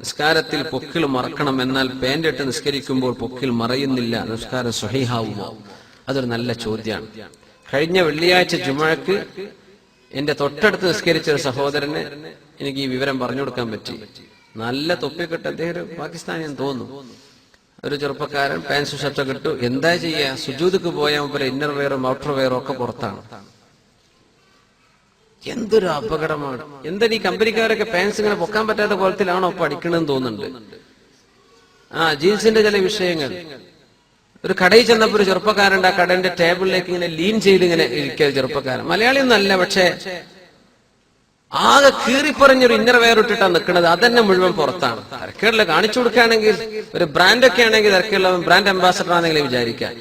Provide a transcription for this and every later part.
നിസ്കാരത്തിൽ പൊക്കിൾ മറക്കണം എന്നാൽ പാന്റ് ഇട്ട് നിസ്കരിക്കുമ്പോൾ പൊക്കിൾ മറയുന്നില്ല. നിസ്കാരം സ്വഹിഹാവുമോ? അതൊരു നല്ല ചോദ്യമാണ് കഴിഞ്ഞ വെള്ളിയാഴ്ച ജുമഴക്ക് എന്റെ തൊട്ടടുത്ത് നിസ്കരിച്ച ഒരു സഹോദരന് എനിക്ക് ഈ വിവരം പറഞ്ഞു കൊടുക്കാൻ പറ്റി. നല്ല തൊപ്പിക്കെട്ട് അദ്ദേഹം ഒരു തോന്നുന്നു. ഒരു ചെറുപ്പക്കാരൻ പാൻസ് ഷർട്ടൊക്കെ ഇട്ടു. എന്താ ചെയ്യാ? സുജൂദക്ക് പോയാൽ ഇന്നർ വെയറും ഔട്ടർ വെയറും ഒക്കെ പുറത്താണ്. എന്തൊരു അപകടമാണ്. എന്താ ഈ കമ്പനിക്കാരൊക്കെ പാൻസ് ഇങ്ങനെ പൊക്കാൻ പറ്റാത്ത കോലത്തിലാണോ പഠിക്കണമെന്ന് തോന്നുന്നുണ്ട്. ആ ജീൻസിന്റെ ചില വിഷയങ്ങൾ. ഒരു കടയിൽ ചെന്നപ്പോ ഒരു ചെറുപ്പക്കാരുണ്ട് ആ കടന്റെ ടേബിളിലേക്ക് ഇങ്ങനെ ലീൻ ചെയ്ത് ഇങ്ങനെ ഇരിക്കുക ചെറുപ്പക്കാരൻ. മലയാളി ഒന്നല്ല പക്ഷേ ആകെ കീറിപ്പറഞ്ഞൊരു ഇന്നർ വെയർ ഇട്ടിട്ടാണ് നിൽക്കുന്നത് അതന്നെ മുഴുവൻ പുറത്താണ്. തിരക്കേടില്ല കാണിച്ചു കൊടുക്കുകയാണെങ്കിൽ ഒരു ബ്രാൻഡൊക്കെ ആണെങ്കിൽ തിരക്കുള്ള ബ്രാൻഡ് അംബാസഡർ ആണെങ്കിലും വിചാരിക്കാം.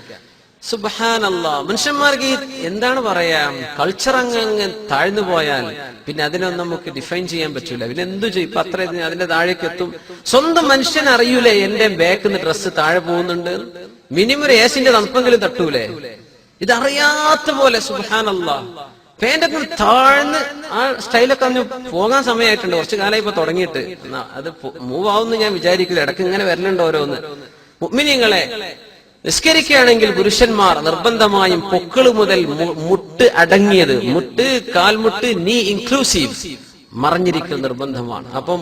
സുബാനല്ല മനുഷ്യന്മാർക്ക് ഈ എന്താണ് പറയാം? കൾച്ചർ അങ്ങ് അങ്ങ് താഴ്ന്നു പോയാൽ പിന്നെ അതിനൊന്നും നമുക്ക് ഡിഫൈൻ ചെയ്യാൻ പറ്റൂല. പിന്നെ എന്തു ചെയ്യും? ഇപ്പൊ അത്ര അതിന്റെ താഴേക്ക് എത്തും. സ്വന്തം മനുഷ്യൻ അറിയൂലേ? എന്റെ ബാക്ക് ഡ്രസ്സ് താഴെ പോകുന്നുണ്ട്. മിനിമം ഒരു ഏസിന്റെ തണുപ്പെങ്കിലും തട്ടൂലേ? ഇതറിയാത്ത പോലെ സുബാനല്ലാ പേന്റെ ഒക്കെ താഴ്ന്ന് ആ സ്റ്റൈലൊക്കെ അന്ന് പോകാൻ സമയമായിട്ടുണ്ട് കുറച്ചു കാലം ഇപ്പൊ തുടങ്ങിയിട്ട്. അത് മൂവ് ആവുമെന്ന് ഞാൻ വിചാരിക്കില്ല. ഇടയ്ക്ക് ഇങ്ങനെ വരണുണ്ട് ഓരോന്ന്. മുഗ്മിനിങ്ങളെ നിസ്കരിക്കുകയാണെങ്കിൽ പുരുഷന്മാർ നിർബന്ധമായും പൊക്കിൾ മുതൽ മുട്ട് അടങ്ങിയത് മുട്ട് കാൽമുട്ട് നീ ഇൻക്ലൂസീവ് മറിഞ്ഞിരിക്കൽ നിർബന്ധമാണ്. അപ്പം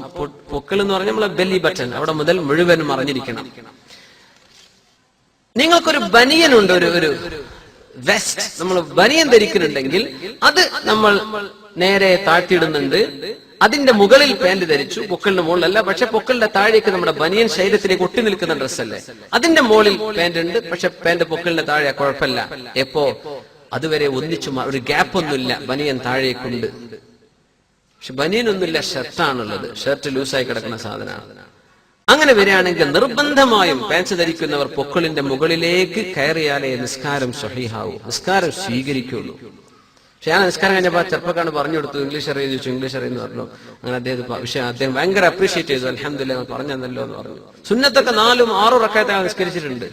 പൊക്കൾ എന്ന് പറഞ്ഞാൽ നമ്മളെ ബെല്ലി ബട്ടൺ അവിടെ മുതൽ മുഴുവൻ മറിഞ്ഞിരിക്കണം. നിങ്ങൾക്കൊരു ബനിയനുണ്ട് ഒരു ഒരു വെസ്റ്റ് നമ്മൾ ബനിയൻ ധരിക്കുന്നുണ്ടെങ്കിൽ അത് നമ്മൾ നേരെ താഴ്ത്തിയിടുന്നുണ്ട്. അതിന്റെ മുകളിൽ പാന്റ് ധരിച്ചു പൊക്കളിന് മുകളിലല്ല പക്ഷെ പൊക്കളിന്റെ താഴേക്ക് നമ്മുടെ ബനിയൻ ശരീരത്തിലേക്ക് ഒട്ടി നിൽക്കുന്ന ഡ്രസ്സല്ലേ? അതിന്റെ മുകളിൽ പാന്റ് ഉണ്ട് പക്ഷെ പാന്റ് പൊക്കളിന്റെ താഴെ കുഴപ്പമില്ല. എപ്പോ? അതുവരെ ഒന്നിച്ചു ഒരു ഗ്യാപ്പ് ഒന്നുമില്ല ബനിയൻ താഴേക്കുണ്ട്. പക്ഷെ ബനിയൻ ഒന്നുമില്ല ഷർട്ടാണുള്ളത് ഷർട്ട് ലൂസായി കിടക്കുന്ന സാധനമാണ്. അങ്ങനെ വരികയാണെങ്കിൽ നിർബന്ധമായും പാൻസ് ധരിക്കുന്നവർ പൊക്കളിന്റെ മുകളിലേക്ക് കയറിയാലേ നിസ്കാരം സഹിഹാവൂ. നിസ്കാരം സ്വീകരിക്കുള്ളൂ. പക്ഷെ ഞാൻ നിസ്കാരം കഴിഞ്ഞപ്പോ ആ ചെറുപ്പക്കാരന് പറഞ്ഞു കൊടുത്തു ഇംഗ്ലീഷ് അറിയാൻ ചോദിച്ചു ഇംഗ്ലീഷ് അറിയുന്നു പറഞ്ഞു. അങ്ങനെ അദ്ദേഹം പക്ഷേ അദ്ദേഹം ഭയങ്കര അപ്രീഷിയേറ്റ് ചെയ്തു. അലഹമില്ല പറഞ്ഞല്ലോ എന്ന് പറഞ്ഞു. സുന്നത്തൊക്കെ നാലും ആറും റക്കായത്തെ നിസ്കരിച്ചിട്ടുണ്ട്.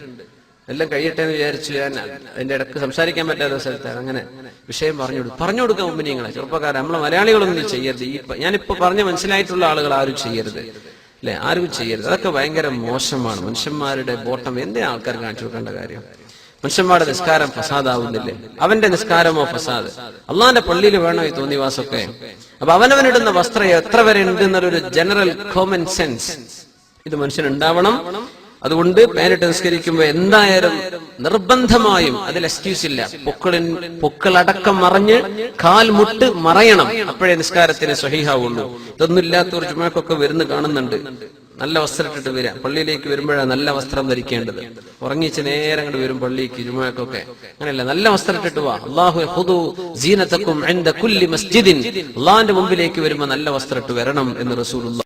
എല്ലാം കഴിയട്ടെ എന്ന് വിചാരിച്ചു ഞാൻ അതിന്റെ ഇടയ്ക്ക് സംസാരിക്കാൻ പറ്റാത്ത സ്ഥലത്താണ്. അങ്ങനെ വിഷയം പറഞ്ഞു കൊടുക്കും പറഞ്ഞു കൊടുക്കാൻ മുമ്പ് നിങ്ങളെ ചെറുപ്പക്കാരെ നമ്മളെ മലയാളികളൊന്നും ചെയ്യരുത്. ഈ ഞാനിപ്പോ പറഞ്ഞ മനസ്സിലായിട്ടുള്ള ആളുകൾ ആരും ചെയ്യരുത്. അല്ലെ? ആരും ചെയ്യരുത്. അതൊക്കെ ഭയങ്കര മോശമാണ്. മനുഷ്യന്മാരുടെ ബോട്ടം. എന്തേ ആൾക്കാർ കാണിച്ചു കൊടുക്കേണ്ട കാര്യം? മനുഷ്യന്മാരുടെ നിസ്കാരം ഫസാദാവുന്നില്ലേ? അവന്റെ നിസ്കാരമോ ഫസാദ്? അള്ളാന്റെ പള്ളിയിൽ വേണോ ഈ തോന്നിവാസൊക്കെ അപ്പൊ അവനവനിടുന്ന വസ്ത്രം എത്ര വരെ ഉണ്ട് എന്നൊരു ജനറൽ കോമൺ സെൻസ് ഇത് മനുഷ്യൻ ഉണ്ടാവണം അതുകൊണ്ട് പേരിട്ട് നിസ്കരിക്കുമ്പോ എന്തായാലും നിർബന്ധമായും അതിൽ എക്സ്ക്യൂസ് ഇല്ല. പൊക്കളിൻ പൊക്കളടക്കം മറഞ്ഞ് കാൽ മുട്ട് മറയണം. അപ്പോഴേ നിസ്കാരത്തിന് സ്വഹീഹാവുള്ളൂ ഇതൊന്നും ഇല്ലാത്തവർ ചുമക്കൊക്കെ വരുന്നു കാണുന്നുണ്ട്. നല്ല വസ്ത്രം ഇട്ടിട്ട് വരിക. പള്ളിയിലേക്ക് വരുമ്പോഴാണ് നല്ല വസ്ത്രം ധരിക്കേണ്ടത്. ഉറങ്ങിച്ച് നേരെ അങ്ങോട്ട് വരും പള്ളിക്ക് ജുമക്കൊക്കെ അങ്ങനെയല്ല നല്ല വസ്ത്രം ഇട്ടിട്ട് വാ. അള്ളാഹു മുമ്പിലേക്ക് വരുമ്പോ നല്ല വസ്ത്രം ഇട്ട് വരണം എന്ന് റസൂലുള്ള